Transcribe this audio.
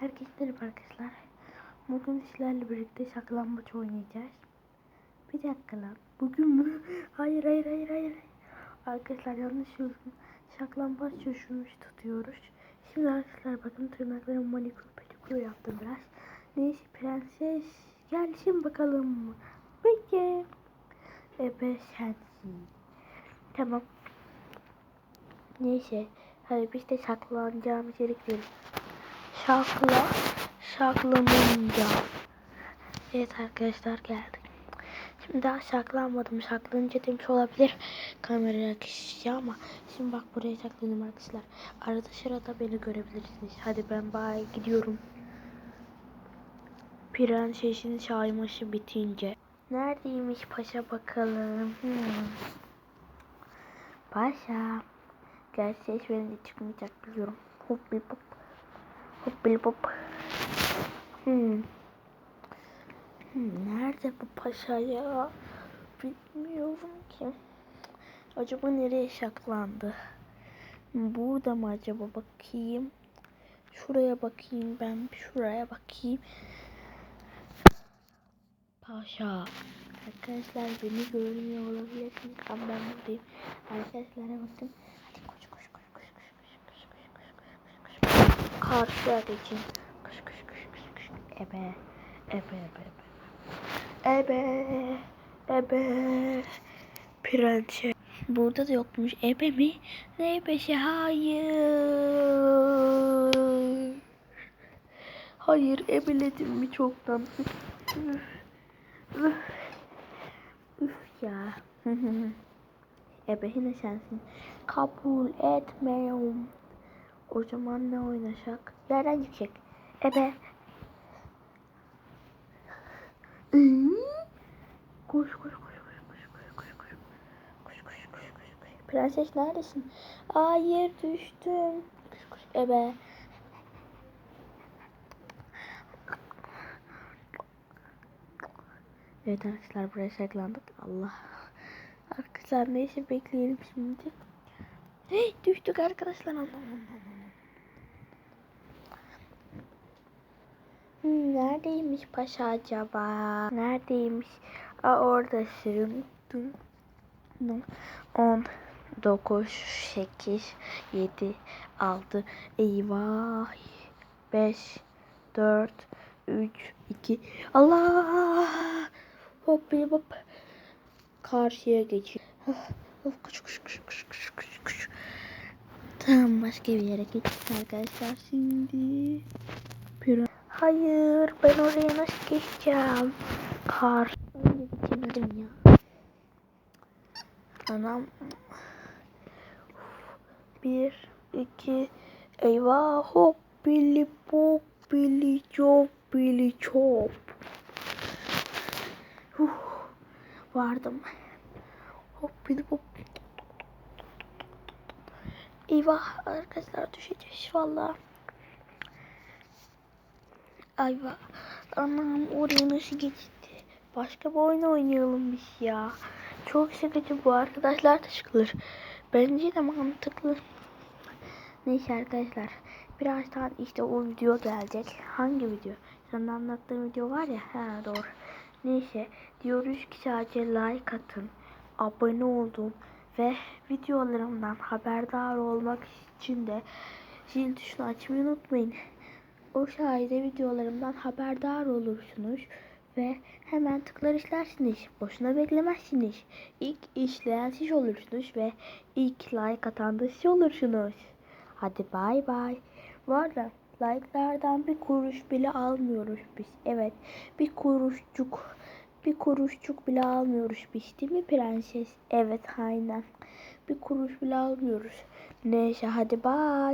Herkese merhaba arkadaşlar. Bugün sizlerle birlikte saklambaç oynayacağız. Bir dakika lan. Bugün mü? Hayır hayır hayır hayır. Arkadaşlar yanlış yazdım. Saklambaç çocuğumuş tutuyoruz. Şimdi arkadaşlar bakın tırnaklarımı manikür pedikür yaptım biraz. Neyse prenses gelsin bakalım. Peki. Ebe sensin. Tamam. Neyse. Hadi biz de saklanacağımız yere gidelim. Şakla, şaklanınca. Evet arkadaşlar geldik. Şimdi daha saklanmadım. Saklanınca demiş olabilir kamera kişi ama şimdi bak buraya saklandım arkadaşlar. Arada sırada beni görebilirsiniz. Hadi ben bay gidiyorum. Prensesin sayması bitince. Neredeymiş paşa bakalım. Hmm. Paşa. Gerçi ses verince çıkmayacak biliyorum. Hop bir hop. Hop bir hop. Hmm. Hmm, Nerede bu paşa ya? Bilmiyorum ki. Acaba nereye saklandı? Burada mı acaba bakayım? Şuraya bakayım ben. Şuraya bakayım. Paşa. Arkadaşlar beni görmüyor olabilirsiniz ama ben buradayım. Arkadaşlara baktım. Karşıya geçin. Koş koş koş koş koş. Ebe. Ebe ebe ebe. Ebe. Ebe. Prenses. Burada da yokmuş. Ebe mi? Ne ebesi? Hayır. Hayır ebeledim mi çoktan? Üf ya. Ebe yine sensin. Kabul etmiyorum. O zaman ne oynasak? Nereden gidecek? Ebe. koş koş koş. Prenses neredesin? Hayır düştüm. Kuş kuş ebe. Evet arkadaşlar buraya saklandık. Allah. Arkadaşlar neyse bekleyelim şimdi. Hey, düştük arkadaşlar. Hmm, neredeymiş paşa acaba? Neredeymiş? Aa, orada süründüm. 10, 9, 8, 7, 6, eyvah. 5, 4, 3, 2, Allah! Hop hop. Karşıya geçiyor. Of kuş kuş kuş kuş kuş kuş kuş. Başka bir yere geçtik arkadaşlar şimdi. Pira. Hayır ben oraya nasıl geçeceğim? Kar. Geçebilirim ya. Anam. Bir, iki, eyvah hop bili pop bili çop bili çop. Huh, vardım. Hop bili pop. Eyvah arkadaşlar düşeceğiz valla. Ayva. Anam oraya nasıl geçti? Başka bir oyun oynayalım biz ya. Çok sıkıcı bu arkadaşlar da sıkılır. Bence de mantıklı. Neyse arkadaşlar. Birazdan işte o video gelecek. Hangi video? Sana anlattığım video var ya. Ha doğru. Neyse. Diyoruz ki sadece like atın. Abone olun. Ve videolarımdan haberdar olmak için de zil tuşunu açmayı unutmayın. O sayede videolarımdan haberdar olursunuz ve hemen tıklar işlersiniz. Boşuna beklemezsiniz. İlk işleyen siz olursunuz ve ilk like atan da siz olursunuz. Hadi bay bay. Bu arada like'lardan bir kuruş bile almıyoruz biz. Evet bir kuruşçuk bir kuruşçuk bile almıyoruz biz değil mi prenses? Evet aynen. Bir kuruş bile almıyoruz. Neyse hadi bay.